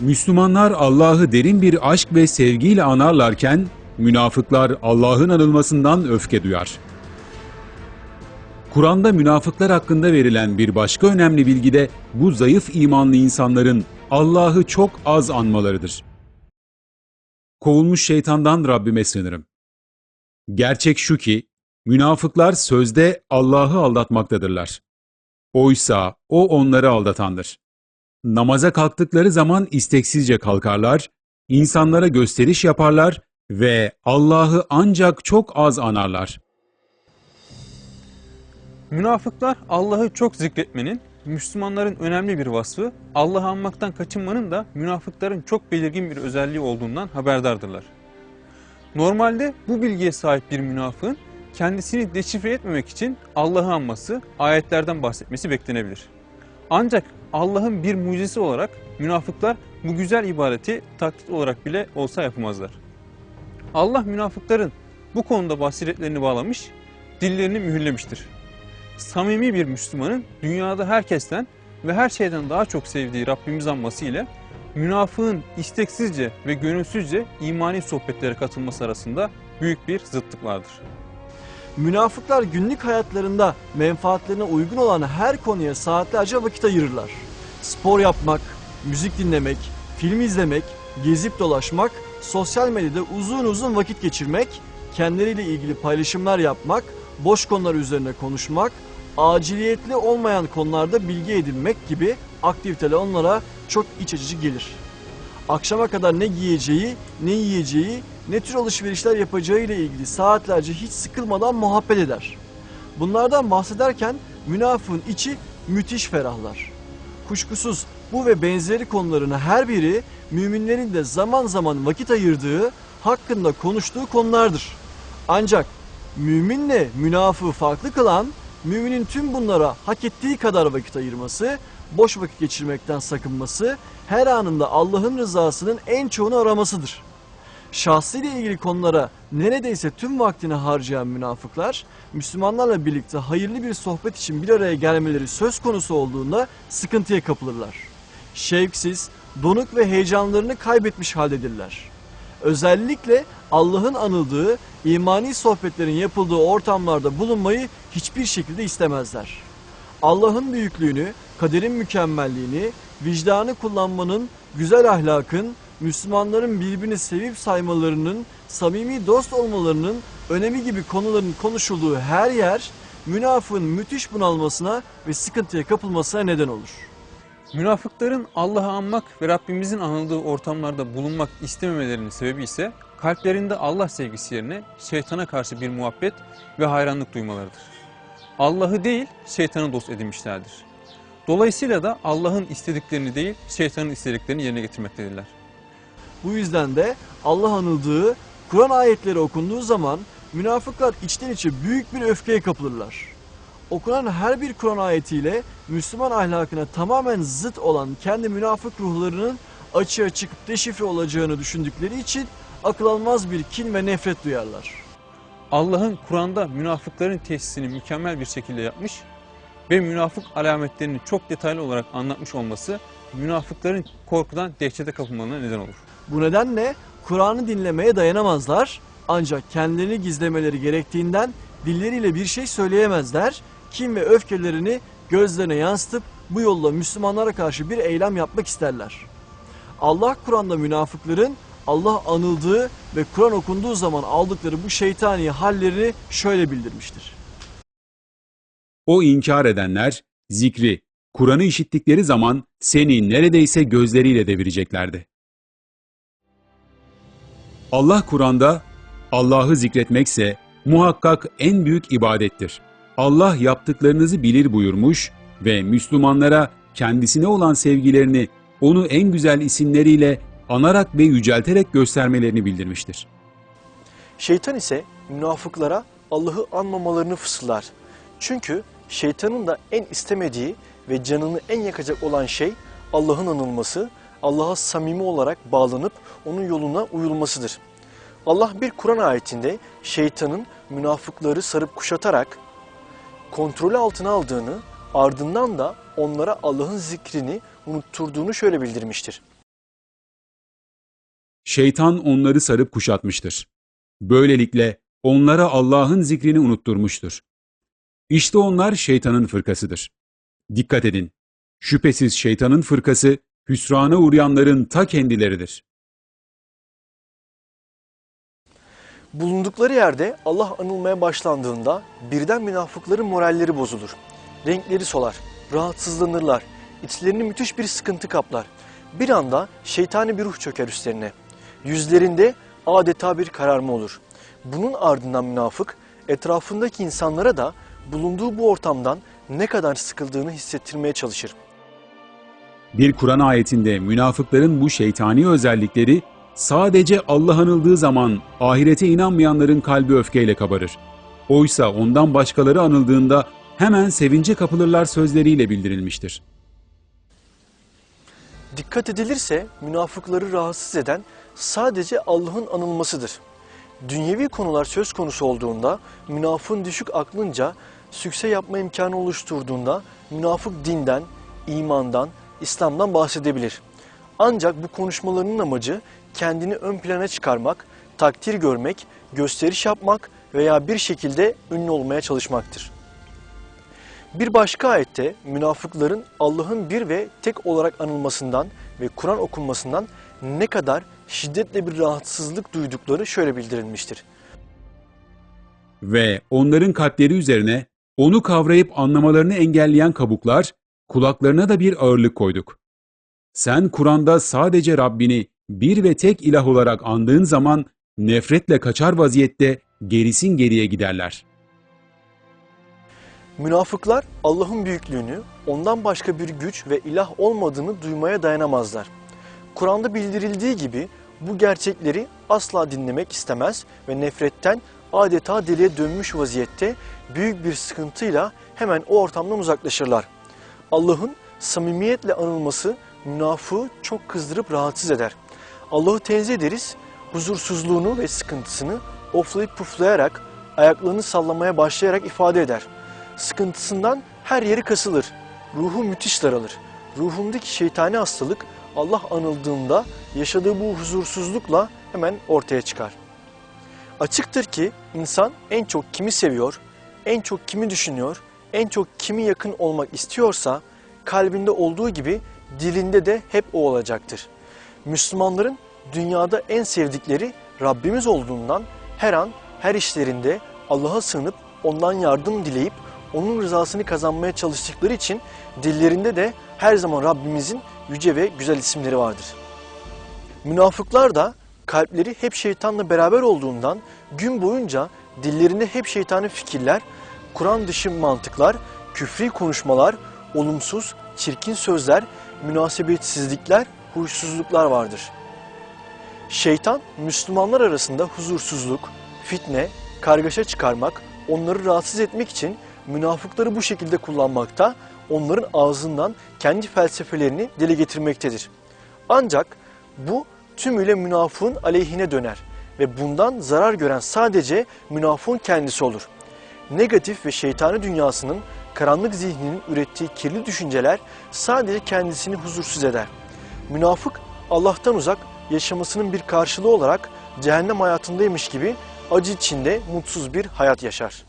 Müslümanlar Allah'ı derin bir aşk ve sevgiyle anarlarken, münafıklar Allah'ın anılmasından öfke duyar. Kur'an'da münafıklar hakkında verilen bir başka önemli bilgi de bu zayıf imanlı insanların Allah'ı çok az anmalarıdır. Kovulmuş şeytandan Rabbime sığınırım. Gerçek şu ki, münafıklar sözde Allah'ı aldatmaktadırlar. Oysa o onları aldatandır. Namaza kalktıkları zaman isteksizce kalkarlar, insanlara gösteriş yaparlar ve Allah'ı ancak çok az anarlar. Münafıklar Allah'ı çok zikretmenin, Müslümanların önemli bir vasfı, Allah'ı anmaktan kaçınmanın da münafıkların çok belirgin bir özelliği olduğundan haberdardırlar. Normalde bu bilgiye sahip bir münafığın kendisini deşifre etmemek için Allah'ı anması, ayetlerden bahsetmesi beklenebilir. Ancak Allah'ın bir mucizesi olarak münafıklar bu güzel ibadeti taklit olarak bile olsa yapamazlar. Allah münafıkların bu konuda basiretlerini bağlamış, dillerini mühürlemiştir. Samimi bir Müslümanın dünyada herkesten ve her şeyden daha çok sevdiği Rabbimiz anması ile münafığın isteksizce ve gönülsüzce imani sohbetlere katılması arasında büyük bir zıtlık vardır. Münafıklar günlük hayatlarında menfaatlerine uygun olan her konuya saatlerce vakit ayırırlar. Spor yapmak, müzik dinlemek, film izlemek, gezip dolaşmak, sosyal medyada uzun uzun vakit geçirmek, kendileriyle ilgili paylaşımlar yapmak, boş konular üzerine konuşmak, aciliyetli olmayan konularda bilgi edinmek gibi aktiviteler onlara çok iç açıcı gelir. Akşama kadar ne giyeceği, ne yiyeceği, ne tür alışverişler yapacağı ile ilgili saatlerce hiç sıkılmadan muhabbet eder. Bunlardan bahsederken münafığın içi müthiş ferahlar. Kuşkusuz bu ve benzeri konuların her biri müminlerin de zaman zaman vakit ayırdığı, hakkında konuştuğu konulardır. Ancak müminle münafığı farklı kılan, müminin tüm bunlara hak ettiği kadar vakit ayırması, boş vakit geçirmekten sakınması, her anında Allah'ın rızasının en çoğunu aramasıdır. Şahsıyla ilgili konulara neredeyse tüm vaktini harcayan münafıklar, Müslümanlarla birlikte hayırlı bir sohbet için bir araya gelmeleri söz konusu olduğunda sıkıntıya kapılırlar. Şevksiz, donuk ve heyecanlarını kaybetmiş haldedirler. Özellikle Allah'ın anıldığı, imani sohbetlerin yapıldığı ortamlarda bulunmayı hiçbir şekilde istemezler. Allah'ın büyüklüğünü, kaderin mükemmelliğini, vicdanı kullanmanın, güzel ahlakın, Müslümanların birbirini sevip saymalarının, samimi dost olmalarının önemi gibi konuların konuşulduğu her yer, münafığın müthiş bunalmasına ve sıkıntıya kapılmasına neden olur. Münafıkların Allah'ı anmak ve Rabbimizin anıldığı ortamlarda bulunmak istememelerinin sebebi ise kalplerinde Allah sevgisi yerine şeytana karşı bir muhabbet ve hayranlık duymalarıdır. Allah'ı değil şeytanı dost edinmişlerdir. Dolayısıyla da Allah'ın istediklerini değil şeytanın istediklerini yerine getirmektedirler. Bu yüzden de Allah anıldığı, Kur'an ayetleri okunduğu zaman münafıklar içten içe büyük bir öfkeye kapılırlar. Okunan her bir Kur'an ayetiyle Müslüman ahlakına tamamen zıt olan kendi münafık ruhlarının açığa çıkıp deşifre olacağını düşündükleri için akıl almaz bir kin ve nefret duyarlar. Allah'ın Kur'an'da münafıkların tesisini mükemmel bir şekilde yapmış ve münafık alametlerini çok detaylı olarak anlatmış olması münafıkların korkudan dehşete kapılmalarına neden olur. Bu nedenle Kur'an'ı dinlemeye dayanamazlar ancak kendilerini gizlemeleri gerektiğinden dilleriyle bir şey söyleyemezler. Kin ve öfkelerini gözlerine yansıtıp bu yolla Müslümanlara karşı bir eylem yapmak isterler. Allah Kur'an'da münafıkların Allah anıldığı ve Kur'an okunduğu zaman aldıkları bu şeytani hallerini şöyle bildirmiştir. O inkar edenler, zikri, Kur'an'ı işittikleri zaman seni neredeyse gözleriyle devireceklerdi. Allah Kur'an'da Allah'ı zikretmekse muhakkak en büyük ibadettir. Allah yaptıklarınızı bilir buyurmuş ve Müslümanlara kendisine olan sevgilerini onu en güzel isimleriyle anarak ve yücelterek göstermelerini bildirmiştir. Şeytan ise münafıklara Allah'ı anmamalarını fısıldar. Çünkü şeytanın da en istemediği ve canını en yakacak olan şey Allah'ın anılması, Allah'a samimi olarak bağlanıp onun yoluna uyulmasıdır. Allah bir Kur'an ayetinde şeytanın münafıkları sarıp kuşatarak kontrolü altına aldığını, ardından da onlara Allah'ın zikrini unutturduğunu şöyle bildirmiştir. şeytan onları sarıp kuşatmıştır. Böylelikle onlara Allah'ın zikrini unutturmuştur. İşte onlar şeytanın fırkasıdır. Dikkat edin. Şüphesiz şeytanın fırkası hüsrana uğrayanların ta kendileridir. Bulundukları yerde Allah anılmaya başlandığında birden münafıkların moralleri bozulur. Renkleri solar, rahatsızlanırlar, içlerini müthiş bir sıkıntı kaplar. Bir anda şeytani bir ruh çöker üstlerine. Yüzlerinde adeta bir kararma olur. Bunun ardından münafık etrafındaki insanlara da bulunduğu bu ortamdan ne kadar sıkıldığını hissettirmeye çalışır. Bir Kur'an ayetinde münafıkların bu şeytani özellikleri sadece Allah anıldığı zaman ahirete inanmayanların kalbi öfkeyle kabarır. Oysa ondan başkaları anıldığında hemen sevince kapılırlar sözleriyle bildirilmiştir. Dikkat edilirse münafıkları rahatsız eden sadece Allah'ın anılmasıdır. Dünyevi konular söz konusu olduğunda münafığın düşük aklınca sükse yapma imkanı oluşturduğunda münafık dinden, imandan, İslam'dan bahsedebilir. Ancak bu konuşmalarının amacı kendini ön plana çıkarmak, takdir görmek, gösteriş yapmak veya bir şekilde ünlü olmaya çalışmaktır. Bir başka ayette münafıkların Allah'ın bir ve tek olarak anılmasından ve Kur'an okunmasından ne kadar şiddetle bir rahatsızlık duydukları şöyle bildirilmiştir. Ve onların kalpleri üzerine onu kavrayıp anlamalarını engelleyen kabuklar, kulaklarına da bir ağırlık koyduk. Sen Kur'an'da sadece Rabbini bir ve tek ilah olarak andığın zaman nefretle kaçar vaziyette gerisin geriye giderler. Münafıklar Allah'ın büyüklüğünü, ondan başka bir güç ve ilah olmadığını duymaya dayanamazlar. Kur'an'da bildirildiği gibi bu gerçekleri asla dinlemek istemez ve nefretten adeta deliye dönmüş vaziyette büyük bir sıkıntıyla hemen o ortamdan uzaklaşırlar. Allah'ın samimiyetle anılması münafığı çok kızdırıp rahatsız eder. Allah'ı tenzih ederiz, huzursuzluğunu ve sıkıntısını oflayıp puflayarak, ayaklarını sallamaya başlayarak ifade eder. Sıkıntısından her yeri kasılır, ruhu müthiş daralır. Ruhundaki şeytani hastalık Allah anıldığında yaşadığı bu huzursuzlukla hemen ortaya çıkar. Açıktır ki insan en çok kimi seviyor, en çok kimi düşünüyor, en çok kimi yakın olmak istiyorsa kalbinde olduğu gibi dilinde de hep o olacaktır. Müslümanların dünyada en sevdikleri Rabbimiz olduğundan her an her işlerinde Allah'a sığınıp ondan yardım dileyip onun rızasını kazanmaya çalıştıkları için dillerinde de her zaman Rabbimizin yüce ve güzel isimleri vardır. Münafıklar da kalpleri hep şeytanla beraber olduğundan gün boyunca dillerinde hep şeytani fikirler, Kur'an dışı mantıklar, küfri konuşmalar, olumsuz, çirkin sözler, münasebetsizlikler, huysuzluklar vardır. Şeytan Müslümanlar arasında huzursuzluk, fitne, kargaşa çıkarmak, onları rahatsız etmek için münafıkları bu şekilde kullanmakta, onların ağzından kendi felsefelerini dile getirmektedir. Ancak bu tümüyle münafığın aleyhine döner ve bundan zarar gören sadece münafığın kendisi olur. Negatif ve şeytani dünyasının karanlık zihninin ürettiği kirli düşünceler sadece kendisini huzursuz eder. Münafık Allah'tan uzak yaşamasının bir karşılığı olarak cehennem hayatındaymış gibi acı içinde mutsuz bir hayat yaşar.